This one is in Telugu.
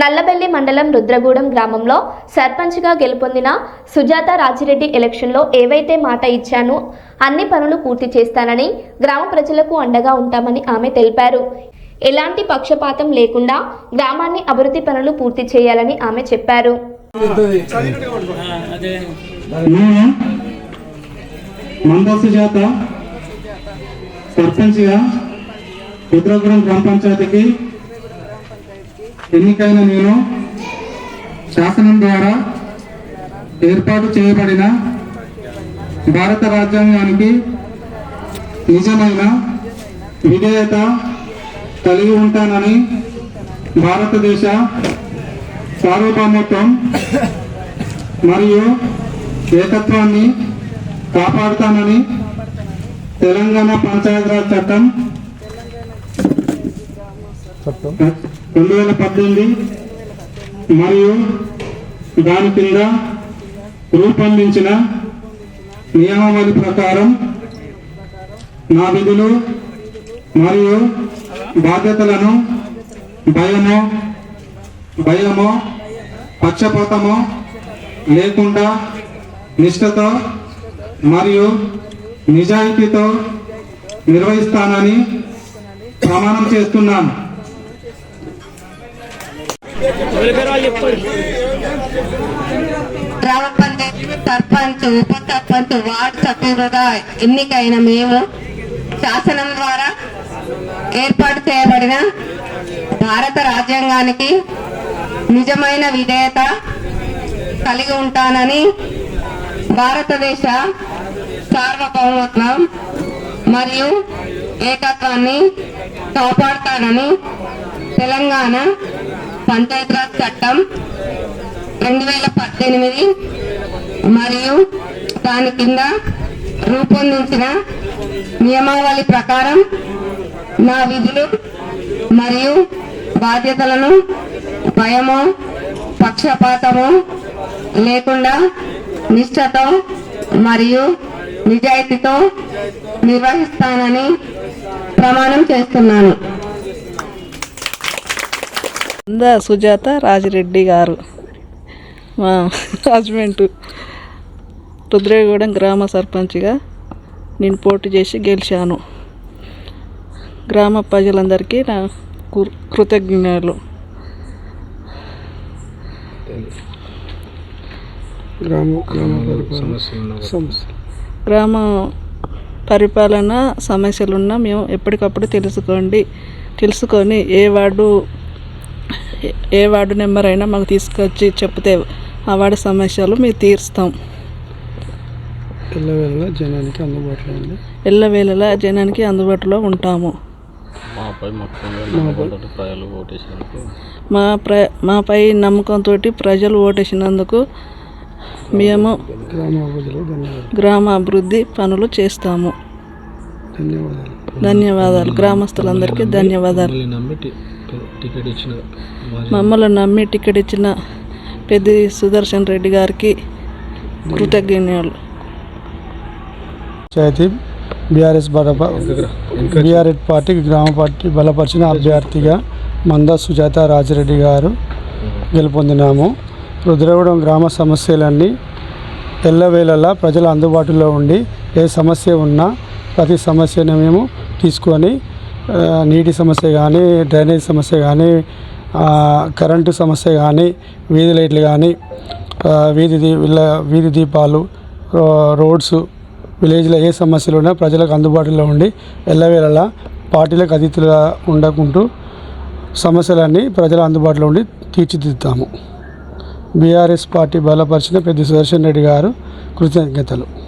నల్లబెల్లి మండలం రుద్రగూడెం గ్రామంలో సర్పంచ్గా గెలుపొందిన సుజాత రాజిరెడ్డి ఎలక్షన్లో ఏవైతే మాట ఇచ్చానో అన్ని పనులు పూర్తి చేస్తానని గ్రామ ప్రజలకు అండగా ఉంటామని ఆమె తెలిపారు. ఎలాంటి పక్షపాతం లేకుండా గ్రామాన్ని అభివృద్ధి పనులు పూర్తి చేయాలని ఆమె చెప్పారు. సర్పంచ్గా రుద్రగూడెం గ్రామ పంచాయతీకి ఎన్నికైన నేను శాసనం ద్వారా ఏర్పాటు చేయబడిన భారత రాజ్యాంగానికి నిజమైన విధేయత కలిగి ఉంటానని భారతదేశ సార్వభౌమత్వం మరియు ఏకత్వాన్ని కాపాడుతానని తెలంగాణ పంచాయతీరాజ్ చట్టం రెండు వేల పద్దెనిమిది మరియు దాని కింద రూపొందించిన నియమావళి ప్రకారం నా విధులు మరియు బాధ్యతలను భయమో భయమో పక్షపాతమో లేకుండా నిష్ఠతో మరియు నిజాయితీతో నిర్వహిస్తానని ప్రమాణం చేస్తున్నాను గ్రామ పంచాయతీ సర్పంచ్ ఉప సర్పంచ్ వార్డు సభ్యులుగా ఎన్నికైన మేము శాసనం ద్వారా ఏర్పాటు చేయబడిన భారత రాజ్యాంగానికి నిజమైన విధేయత కలిగి ఉంటానని భారతదేశ సార్వభౌమత్వం మరియు ఏకత్వాన్ని కాపాడతానని తెలంగాణ పంచాయతీరాజ్ చట్టం రెండు వేల పద్దెనిమిది మరియు దాని కింద రూపొందించిన నియమావళి ప్రకారం నా విధులు మరియు బాధ్యతలను భయమో పక్షపాతము లేకుండా నిష్ఠతో మరియు నిజాయితీతో నిర్వహిస్తానని ప్రమాణం చేస్తున్నాను. అందా సుజాత రాజిరెడ్డి గారు. మా హస్బెండ్ రుద్రేగూడెం గ్రామ సర్పంచ్గా నేను పోటీ చేసి గెలిచాను. గ్రామ ప్రజలందరికీ నా కృ- కృతజ్ఞతలు. గ్రామ పరిపాలన సమస్యలున్నా మేము ఎప్పటికప్పుడు తెలుసుకోండి. తెలుసుకొని ఏ వార్డు ఏ- వార్డు నెంబర్ అయినా మాకు తీసుకొచ్చి చెప్తే ఆ వార్డు సమస్యలు మేము తీరుస్తాం. ఎల్లవేళ జనానికి అందుబాటులో ఉంది ఎల్లవేళలా జనానికి అందుబాటులో ఉంటాము. మాపై మా ప్ర మాపై నమ్మకంతో ప్రజలు ఓటేసినందుకు మేము గ్రామ అభివృద్ధిలో ధన్యవాదాలు. గ్రామ అభివృద్ధి పనులు చేస్తాము. ధన్యవాదాలు. ధన్యవాదాలు. గ్రామస్తులందరికీ ధన్యవాదాలు. మమ్మల్ని నమ్మి టికెట్ ఇచ్చిన మాజీ మమ్మల్ని నమ్మి టికెట్ ఇచ్చిన పెద్ది సుదర్శన్ రెడ్డి గారికి కృతజ్ఞతలు. పంచాయతీ బీఆర్ఎస్ బలప బీఆర్ఎస్ పార్టీ గ్రామ పార్టీ బలపరిచిన అభ్యర్థిగా మంద సుజాత రాజిరెడ్డి గారు గెలుపొందినాము. రుద్రవడం గ్రామ సమస్యలన్నీ ఎల్లవేళలా ప్రజల అందుబాటులో ఉండి ఏ సమస్య ఉన్నా ప్రతి సమస్యను మేము తీసుకొని నీటి సమస్య కానీ డ్రైనేజ్ సమస్య కానీ కరెంటు సమస్య కానీ వీధి లైట్లు కానీ వీధి దీ వీధి దీపాలు రోడ్స్ విలేజ్లో ఏ సమస్యలు ఉన్నా ప్రజలకు అందుబాటులో ఉండి ఎల్లవేళలా పార్టీలకు అతిథులుగా ఉండకుంటూ సమస్యలన్నీ ప్రజల అందుబాటులో ఉండి తీర్చిదిద్దుతాము. బీఆర్ఎస్ పార్టీ బలపరిచిన పెద్ద సుదర్శన్ రెడ్డి గారు కృతజ్ఞతలు.